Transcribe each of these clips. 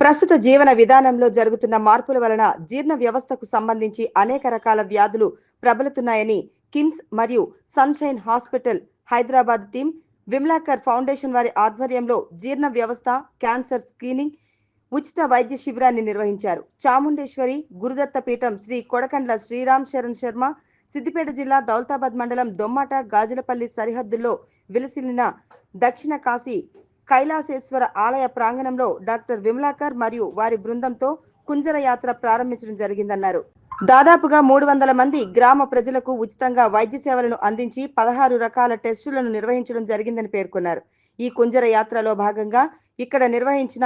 ప్రస్తుత జీవన విధానంలో జరుగుతున్న మార్పుల వలన జీర్ణ వ్యవస్థకు సంబంధించి అనేక రకాల వ్యాధులు ప్రబలుతున్నాయని కిమ్స్ మరియు sunshine hospital Hyderabad team Vimlakar foundation వారి ఆధ్వర్యంలో జీర్ణ వ్యవస్థ క్యాన్సర్ స్క్రీనింగ్ ఉచిత వైద్య శిబిరాన్ని నిర్వహించారు. చాముండేశ్వరి గురుదత్త పీఠం శ్రీ కొడకండ్ల శ్రీరామ్ శరణ్ శర్మ సిద్దిపేట జిల్లా దౌలతాబాద్ మండలం దొమ్మాట గాజులపల్లి సరిహద్దుల్లో విలసిల్లిన దక్షిణ కాశీ కైలాసేశ్వర ఆలయ ప్రాంగణంలో డాక్టర్ విమలాకర్ మరియు వారి బృందంతో కుంజర యాత్ర ప్రారంభించడం జరిగిందన్నారు. దాదాపుగా మూడు వందల మంది గ్రామ ప్రజలకు ఉచితంగా వైద్య సేవలను అందించి పదహారు రకాల టెస్టులను నిర్వహించడం జరిగిందని పేర్కొన్నారు. ఈ కుంజర యాత్రలో భాగంగా ఇక్కడ నిర్వహించిన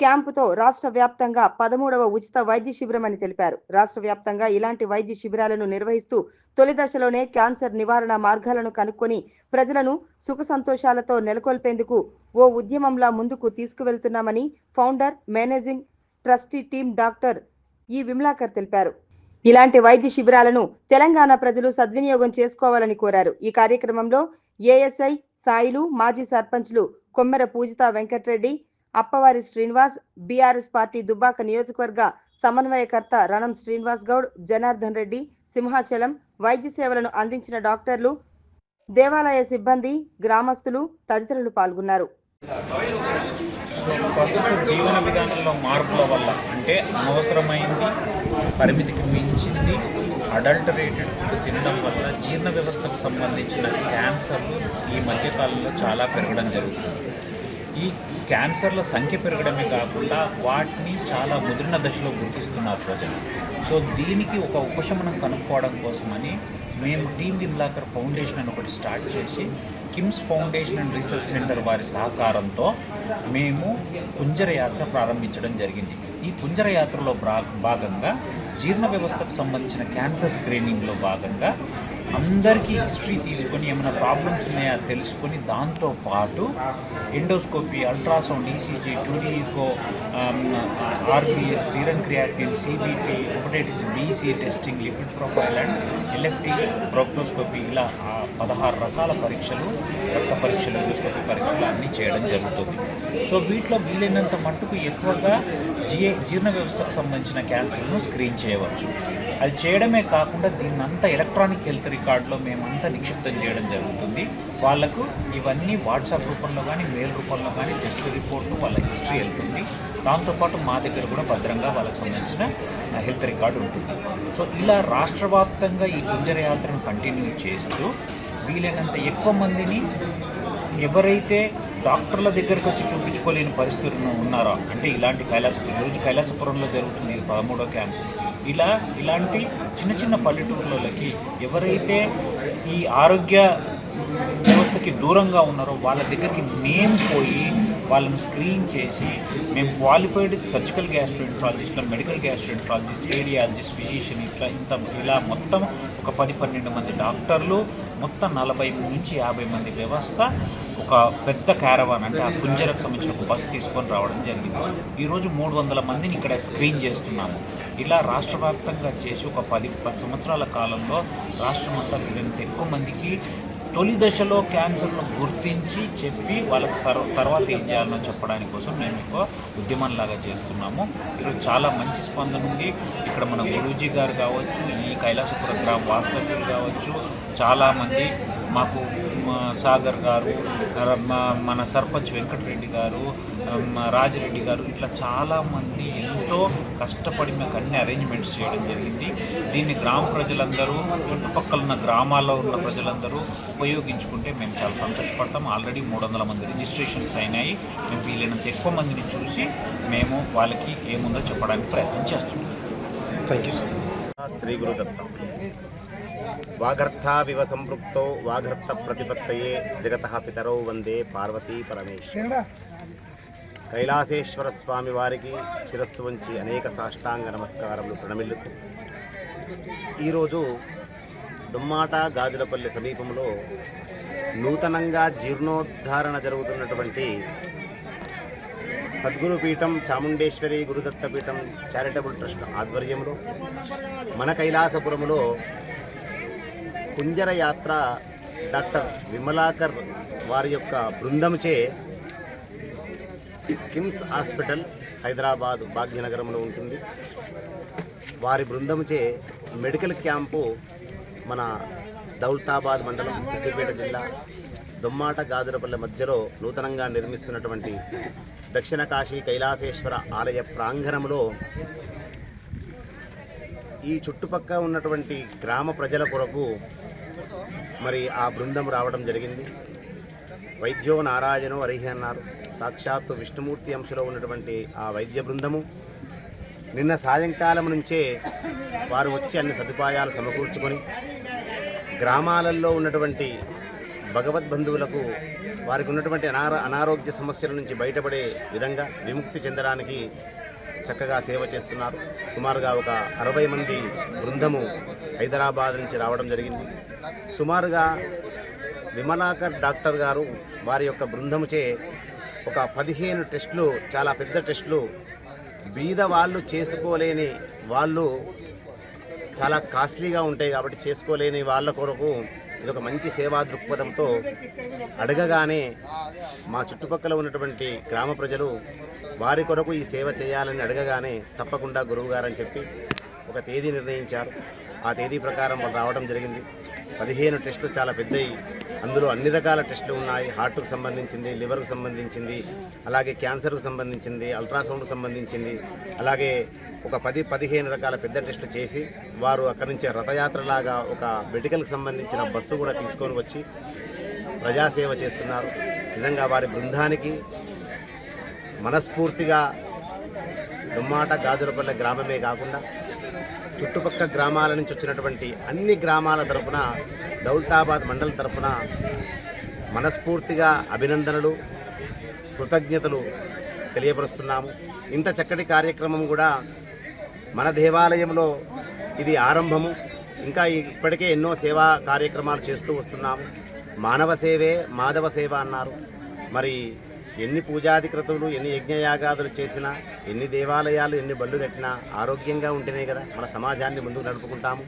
క్యాంపుతో రాష్ట్ర వ్యాప్తంగా పదమూడవ ఉచిత వైద్య శిబిరం అని తెలిపారు. రాష్ట్ర వ్యాప్తంగా ఇలాంటి వైద్య శిబిరాలను నిర్వహిస్తూ తొలి దశలోనే క్యాన్సర్ నివారణ మార్గాలను కనుక్కొని ప్రజలను సుఖ సంతోషాలతో నెలకొల్పేందుకు ఓ ఉద్యమంలా ముందుకు తీసుకువెళ్తున్నామని founder managing trustee team doctor E Vimalakar తెలిపారు. ఇలాంటి వైద్య శిబిరాలను తెలంగాణ ప్రజలు సద్వినియోగం చేసుకోవాలని కోరారు. ఈ కార్యక్రమంలో ఏఎస్ఐ సాయిలు మాజీ సర్పంచ్లు కొమ్మెర పూజిత వెంకట్రెడ్డి అప్పవారి శ్రీనివాస్ బీఆర్ఎస్ పార్టీ దుబ్బాక నియోజకవర్గ సమన్వయకర్త రణం శ్రీనివాస్ గౌడ్ జనార్దన్ రెడ్డి సింహాచలం వైద్య సేవలను అందించిన డాక్టర్లు దేవాలయ సిబ్బంది గ్రామస్తులు తదితరులు పాల్గొన్నారు. ప్రస్తుత జీవన విధానంలో మార్పుల వల్ల అంటే అనవసరమైంది పరిమితికి మించింది అడల్టరేటెడ్ ఫుడ్ తినడం వల్ల జీర్ణ వ్యవస్థకు సంబంధించిన క్యాన్సర్లు ఈ మధ్యకాలంలో చాలా పెరగడం జరుగుతుంది. ఈ క్యాన్సర్ల సంఖ్య పెరగడమే కాకుండా వాటిని చాలా ముదిరిన దశలో గుర్తిస్తున్నారు ప్రజలు. సో దీనికి ఒక ఉపశమనం కనుక్కోవడం కోసమని మేము టీమ్ విమ్లాకర్ ఫౌండేషన్ అని ఒకటి స్టార్ట్ చేసి KIMS foundation and research center వారి సహకారంతో మేము కుంజర యాత్ర ప్రారంభించడం జరిగింది. ఈ కుంజర యాత్రలో భాగంగా జీర్ణ వ్యవస్థకు సంబంధించిన క్యాన్సర్ స్క్రీనింగ్లో భాగంగా అందరికీ హిస్టరీ తీసుకొని ఏమైనా ప్రాబ్లమ్స్ ఉన్నాయా తెలుసుకొని దాంతో పాటు endoscopy ultrasound ECG two D echo RBS serum creatinine CBP hepatitis BC testing lipid profile and LFT proctoscopy ఇలా పదహారు రకాల పరీక్షలు రక్త పరీక్షలు ఎండోస్కోపీ పరీక్షలు అన్నీ చేయడం జరుగుతుంది. సో వీటిలో వీలైనంత మట్టుకు ఎక్కువగా జిఏ జీర్ణ వ్యవస్థకు సంబంధించిన క్యాన్సర్ను స్క్రీన్ చేయవచ్చు. అది చేయడమే కాకుండా దీన్నంతా ఎలక్ట్రానిక్ హెల్త్ రికార్డులో మేమంతా నిక్షిప్తం చేయడం జరుగుతుంది. వాళ్ళకు ఇవన్నీ వాట్సాప్ రూపంలో కానీ మెయిల్ రూపంలో కానీ టెస్ట్ రిపోర్టు వాళ్ళ హిస్టరీ వెళ్తుంది. దాంతోపాటు మా దగ్గర కూడా భద్రంగా వాళ్ళకి సంబంధించిన హెల్త్ రికార్డు ఉంటుంది. సో ఇలా రాష్ట్రవ్యాప్తంగా ఈ గుంజర యాత్రను కంటిన్యూ చేస్తూ వీలైనంత ఎక్కువ మందిని ఎవరైతే డాక్టర్ల దగ్గరకు వచ్చి చూపించుకోలేని పరిస్థితులు ఉన్నారో? అంటే ఇలాంటి కైలాస ఈరోజు కైలాసపురంలో జరుగుతుంది ఇది పదమూడో క్యాంప్. ఇలా ఇలాంటి చిన్న చిన్న పల్లెటూరులకి ఎవరైతే ఈ ఆరోగ్య వ్యవస్థకి దూరంగా ఉన్నారో వాళ్ళ దగ్గరికి మేము పోయి వాళ్ళని స్క్రీన్ చేసి మేము క్వాలిఫైడ్ సర్జికల్ గ్యాస్ట్రోఎంట్రాలజిస్ట్లో మెడికల్ గ్యాస్ట్రోఎంట్రాలజిస్ట్ రేడియాలజిస్ట్ ఫిజిషియన్ ఇట్లా ఇంత ఇలా మొత్తం ఒక పది పన్నెండు మంది డాక్టర్లు మొత్తం నలభై నుంచి యాభై మంది వ్యవస్థ ఒక పెద్ద క్యారవాన్ అంటే ఆ కుంజరకు సంబంధించిన ఒక బస్సు తీసుకొని రావడం జరిగింది. ఈరోజు మూడు వందల మందిని ఇక్కడ స్క్రీన్ చేస్తున్నాము. ఇలా రాష్ట్ర వ్యాప్తంగా చేసి ఒక పది పది సంవత్సరాల కాలంలో రాష్ట్రం అంతా వీలైనంత ఎక్కువ మందికి తొలి దశలో క్యాన్సర్ను గుర్తించి చెప్పి వాళ్ళకి తర్వాత ఏం చేయాలనో చెప్పడానికి కోసం మేము ఒక ఉద్యమంలాగా చేస్తున్నాము. ఈరోజు చాలా మంచి స్పందన ఉంది. ఇక్కడ మన గురూజీ గారు కావచ్చు ఈ కైలాసపుర గ్రామ వాస్తవ్యులు కావచ్చు చాలామంది మాకు సాగర్ గారు మా- మన సర్పంచ్ వెంకటరెడ్డి గారు మా రాజిరెడ్డి గారు ఇట్లా చాలామంది ఎంతో కష్టపడి మాకు అన్ని అరేంజ్మెంట్స్ చేయడం జరిగింది. దీన్ని గ్రామ ప్రజలందరూ చుట్టుపక్కల ఉన్న గ్రామాల్లో ఉన్న ప్రజలందరూ ఉపయోగించుకుంటే మేము చాలా సంతోషపడతాం. ఆల్రెడీ మూడు వందల మంది రిజిస్ట్రేషన్స్ అయినాయి. మేము వీలైనంత ఎక్కువ మందిని చూసి మేము వాళ్ళకి ఏముందో చెప్పడానికి ప్రయత్నం చేస్తున్నాం. Thank you Shri Gurudatta. వాగర్థావివ సంపృక్తో వాగర్థ ప్రతిపత్తయే జగత పితరౌ వందే పార్వతీ పరమేశ్వర. కైలాసేశ్వర స్వామి వారికి శిరస్సు వంచి అనేక సాష్టాంగ నమస్కారములు ప్రణమిల్లుతూ. ఈరోజు దుమ్మాట గాజులపల్లి సమీపంలో నూతనంగా జీర్ణోద్ధారణ జరుగుతున్నటువంటి సద్గురు పీఠం చాముండేశ్వరి గురుదత్త పీఠం చారిటబుల్ ట్రస్ట్ ఆధ్వర్యంలో మన కైలాసపురములో కుంజర యాత్ర డాక్టర్ విమలాకర్ వారి యొక్క బృందంచే కిమ్స్ హాస్పిటల్ హైదరాబాద్ భాగ్యనగరంలో ఉంటుంది. వారి బృందంచే మెడికల్ క్యాంపు మన దౌల్తాబాద్ మండలం సిద్దిపేట జిల్లా దొమ్మాట గాజులపల్లె మధ్యలో నూతనంగా నిర్మిస్తున్నటువంటి దక్షిణ కాశీ కైలాసేశ్వర ఆలయ ప్రాంగణంలో ఈ చుట్టుపక్క ఉన్నటువంటి గ్రామ ప్రజల కొరకు మరి ఆ బృందం రావడం జరిగింది. వైద్యో నారాయణో అరిహి అన్నారు. సాక్షాత్తు విష్ణుమూర్తి అంశలో ఉన్నటువంటి ఆ వైద్య బృందము. నిన్న సాయంకాలం నుంచే వారు వచ్చి అన్ని సదుపాయాలు సమకూర్చుకొని గ్రామాలలో ఉన్నటువంటి భగవద్బంధువులకు వారికి ఉన్నటువంటి అనార అనారోగ్య సమస్యల నుంచి బయటపడే విధంగా విముక్తి చెందడానికి చక్కగా సేవ చేస్తున్నారు. సుమారుగా ఒక అరవై మంది బృందము హైదరాబాద్ నుంచి రావడం జరిగింది. సుమారుగా విమలాకర్ డాక్టర్ గారు వారి యొక్క బృందముచే ఒక పదిహేను టెస్టులు చాలా పెద్ద టెస్టులు బీద వాళ్ళు చేసుకోలేని వాళ్ళు చాలా కాస్ట్లీగా ఉంటాయి కాబట్టి చేసుకోలేని వాళ్ళ కొరకు ఇది ఒక మంచి సేవా దృక్పథంతో అడగగానే మా చుట్టుపక్కల ఉన్నటువంటి గ్రామ ప్రజలు వారి కొరకు ఈ సేవ చేయాలని అడగగానే తప్పకుండా గురువుగారని చెప్పి ఒక తేదీ నిర్ణయించారు. ఆ తేదీ ప్రకారం వాళ్ళు రావడం జరిగింది. పదిహేను టెస్టులు చాలా పెద్దవి అందులో అన్ని రకాల టెస్టులు ఉన్నాయి. హార్ట్కు సంబంధించింది లివర్కు సంబంధించింది అలాగే క్యాన్సర్కు సంబంధించింది అల్ట్రాసౌండ్కు సంబంధించింది అలాగే ఒక పది పదిహేను రకాల పెద్ద టెస్టులు చేసి వారు అక్కడి నుంచి రథయాత్రలాగా ఒక మెడికల్కి సంబంధించిన బస్సు కూడా తీసుకొని వచ్చి ప్రజాసేవ చేస్తున్నారు. నిజంగా వారి బృందానికి మనస్ఫూర్తిగా దుమ్మాట గాజులపల్లె గ్రామమే కాకుండా చుట్టుపక్కల గ్రామాల నుంచి వచ్చినటువంటి అన్ని గ్రామాల తరఫున దౌల్తాబాద్ మండలం తరపున మనస్ఫూర్తిగా అభినందనలు కృతజ్ఞతలు తెలియపరుస్తున్నాము. ఇంత చక్కటి కార్యక్రమం కూడా మన దేవాలయంలో ఇది ఆరంభము. ఇంకా ఇప్పటికే ఎన్నో సేవా కార్యక్రమాలు చేస్తూ వస్తున్నాము. మానవ సేవే మాధవ సేవ అన్నారు. మరి ఎన్ని పూజాధికృతులు ఎన్ని యజ్ఞయాగాదులు చేసినా ఎన్ని దేవాలయాలు ఎన్ని బళ్ళు కట్టినా ఆరోగ్యంగా ఉంటేనే కదా మన సమాజాన్ని ముందుకు నడుపుకుంటాము.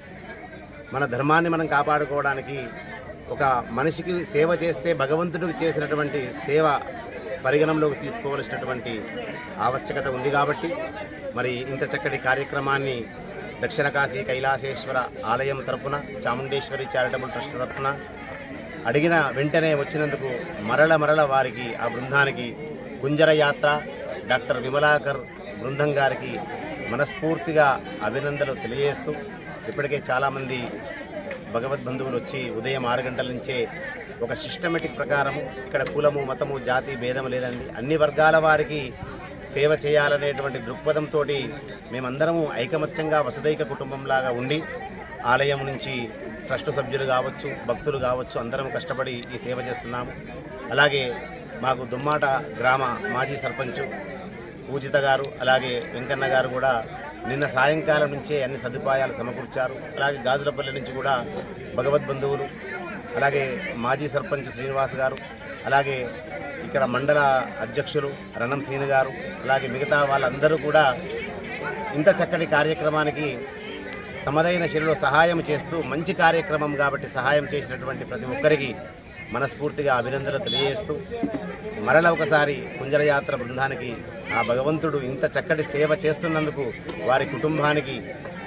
మన ధర్మాన్ని మనం కాపాడుకోవడానికి ఒక మనిషికి సేవ చేస్తే భగవంతుడికి చేసినటువంటి సేవ పరిగణంలోకి తీసుకోవలసినటువంటి ఆవశ్యకత ఉంది కాబట్టి మరి ఇంత చక్కటి కార్యక్రమాన్ని దక్షిణ కాశీ కైలాసేశ్వర ఆలయం తరపున చాముండేశ్వరి చారిటబుల్ ట్రస్ట్ తరపున అడిగిన వెంటనే వచ్చినందుకు మరల మరల వారికి ఆ బృందానికి గుంజర యాత్ర డాక్టర్ విమలాకర్ బృందం గారికి మనస్ఫూర్తిగా అభినందనలు తెలియజేస్తూ ఇప్పటికే చాలామంది భగవద్బంధువులు వచ్చి ఉదయం ఆరు గంటల నుంచే ఒక సిస్టమేటిక్ ప్రకారం ఇక్కడ కులము మతము జాతి భేదం లేదండి. అన్ని వర్గాల వారికి సేవ చేయాలనేటువంటి దృక్పథంతో మేమందరము ఐకమత్యంగా వసుదైక కుటుంబంలాగా ఉండి ఆలయం నుంచి ట్రస్ట్ సభ్యులు కావచ్చు భక్తులు కావచ్చు అందరం కష్టపడి ఈ సేవ చేస్తున్నాము. అలాగే మాకు దుమ్మాట గ్రామ మాజీ సర్పంచ్ పూజిత గారు అలాగే వెంకన్న గారు కూడా నిన్న సాయంకాలం నుంచే అన్ని సదుపాయాలు సమకూర్చారు. అలాగే గాజులపల్లి నుంచి కూడా భగవద్ బంధువులు అలాగే మాజీ సర్పంచ్ శ్రీనివాస్ గారు అలాగే ఇక్కడ మండల అధ్యక్షులు రణం సీని గారు అలాగే మిగతా వాళ్ళందరూ కూడా ఇంత చక్కటి కార్యక్రమానికి తమదైన శైలిలో సహాయం చేస్తూ మంచి కార్యక్రమం కాబట్టి సహాయం చేసినటువంటి ప్రతి ఒక్కరికి మనస్ఫూర్తిగా అభినందనలు తెలియజేస్తూ మరల ఒకసారి కుంజరయాత్ర బృందానికి ఆ భగవంతుడు ఇంత చక్కటి సేవ చేస్తున్నందుకు వారి కుటుంబానికి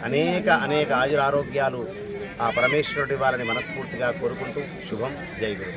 అనేక అనేక ఆయురారోగ్యాలు ఆ పరమేశ్వరుడి వారిని మనస్ఫూర్తిగా కోరుకుంటూ శుభం. జై గురు